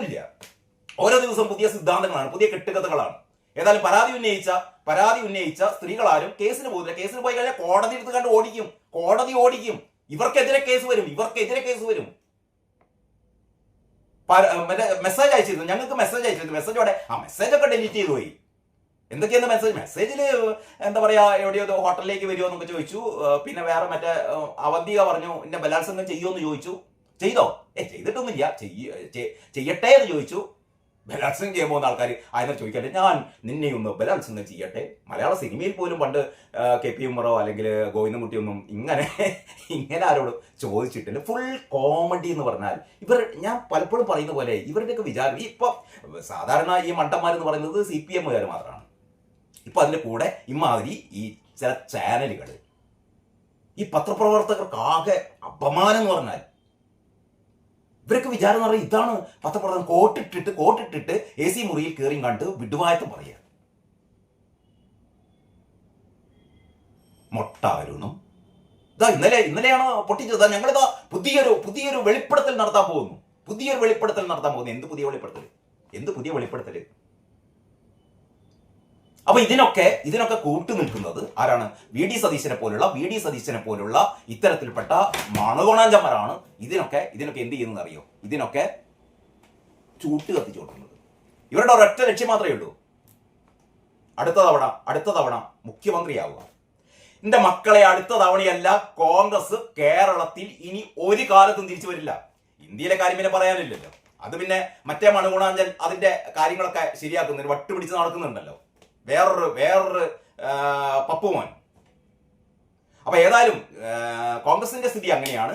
ഇല്ല. ഓരോ ദിവസവും പുതിയ സിദ്ധാന്തങ്ങളാണ് പുതിയ കെട്ടുകഥകളാണ്. ഏതായാലും പരാതി ഉന്നയിച്ച പരാതി ഉന്നയിച്ച സ്ത്രീകളാരും കേസിന് പോകുന്നില്ല കേസിന് പോയി കഴിഞ്ഞാൽ കോടതി എടുത്ത് കണ്ട് ഓടിക്കും. കോടതി ഓടിക്കും. ഇവർക്കെതിരെ കേസ് വരും. ഇവർക്കെതിരെ കേസ് വരും. മറ്റേ മെസ്സേജ് അയച്ചിരുന്നു. ഞങ്ങൾക്ക് മെസ്സേജ് അയച്ചിരുന്നു. മെസ്സേജോടെ ആ മെസ്സേജ് ഒക്കെ ഡിലീറ്റ് ചെയ്തു പോയി. എന്തൊക്കെയാണ് മെസ്സേജ് മെസ്സേജിൽ എന്താ പറയാ എവിടെയോ ഹോട്ടലിലേക്ക് വരുമോ എന്നൊക്കെ ചോദിച്ചു. പിന്നെ വേറെ മറ്റേ അവന്തിക പറഞ്ഞു എന്നെ ബലാത്സംഗം ചെയ്യുമോ എന്ന് ചോദിച്ചു. ചെയ്തോ? ഏ ചെയ്തിട്ടൊന്നുമില്ല. ചെയ്യ ചെയ്യട്ടെ എന്ന് ചോദിച്ചു. ബലാത്സംഗം ചെയ്യാൻ പോകുന്ന ആൾക്കാർ ആയിരുന്നു ചോദിക്കട്ടെ. ഞാൻ നിന്നെ ഒന്ന് ബലാത്സംഗം ചെയ്യട്ടെ. മലയാള സിനിമയിൽ പോലും പണ്ട് കെ പി ഉമ്മറോ അല്ലെങ്കിൽ ഗോവിന്ദൻകുട്ടിയൊന്നും ഇങ്ങനെ ഇങ്ങനെ ആരോട് ചോദിച്ചിട്ടില്ല. ഫുൾ കോമഡി എന്ന് പറഞ്ഞാൽ ഇവർ ഞാൻ പലപ്പോഴും പറയുന്ന പോലെ ഇവരുടെയൊക്കെ വിചാരം ഇപ്പൊ സാധാരണ ഈ മണ്ടന്മാരെന്ന് പറയുന്നത് സി പി എമ്മുകാർ മാത്രമാണ്. ഇപ്പൊ അതിന്റെ കൂടെ ഇമാതിരി ഈ ചില ചാനലുകൾ ഈ പത്രപ്രവർത്തകർക്ക് ആകെ അപമാനം എന്ന് പറഞ്ഞാൽ ഇവരൊക്കെ വിചാരം എന്ന് പറഞ്ഞാൽ ഇതാണ് പത്രപ്രധാനം കോട്ടിട്ടിട്ട് കോട്ടിട്ടിട്ട് എ സി മുറിയിൽ കയറിയും കണ്ട് വിടുവായത്തം പറയുക. മൊട്ട അരുണും ഇതാ ഇന്നലെ ഇന്നലെയാണ് പൊട്ടിച്ചത്? ഞങ്ങളിതാ പുതിയൊരു പുതിയൊരു വെളിപ്പെടുത്തൽ നടത്താൻ പോകുന്നു. പുതിയൊരു വെളിപ്പെടുത്തൽ നടത്താൻ പോകുന്നു. എന്ത് പുതിയ വെളിപ്പെടുത്തൽ എന്ത് പുതിയ വെളിപ്പെടുത്തൽ അപ്പൊ ഇതിനൊക്കെ ഇതിനൊക്കെ കൂട്ടു നിൽക്കുന്നത് ആരാണ്? വി ഡി സതീശനെ പോലുള്ള വി ഡി സതീശനെ പോലുള്ള ഇത്തരത്തിൽപ്പെട്ട മണഗുണാഞ്ചന്മാരാണ് ഇതിനൊക്കെ ഇതിനൊക്കെ എന്ത് ചെയ്യുന്നത് അറിയോ ഇതിനൊക്കെ ചൂട്ട് കത്തിച്ചു കൊടുക്കുന്നത് ഇവരുടെ ഒരൊറ്റ ലക്ഷ്യം മാത്രമേ ഉള്ളൂ. അടുത്ത തവണ അടുത്ത തവണ മുഖ്യമന്ത്രിയാവുക. എന്റെ മക്കളെ അടുത്ത തവണയല്ല കോൺഗ്രസ് കേരളത്തിൽ ഇനി ഒരു കാലത്തും തിരിച്ചു വരില്ല. ഇന്ത്യയിലെ കാര്യം പിന്നെ പറയാനില്ലല്ലോ. അത് പിന്നെ മറ്റേ മണഗുണാഞ്ചൻ അതിന്റെ കാര്യങ്ങളൊക്കെ ശരിയാക്കുന്നുണ്ട് വട്ടുപിടിച്ച് നടക്കുന്നുണ്ടല്ലോ. വേറൊരു വേറൊരു പപ്പുമോൻ. അപ്പൊ ഏതായാലും കോൺഗ്രസിന്റെ സ്ഥിതി അങ്ങനെയാണ്.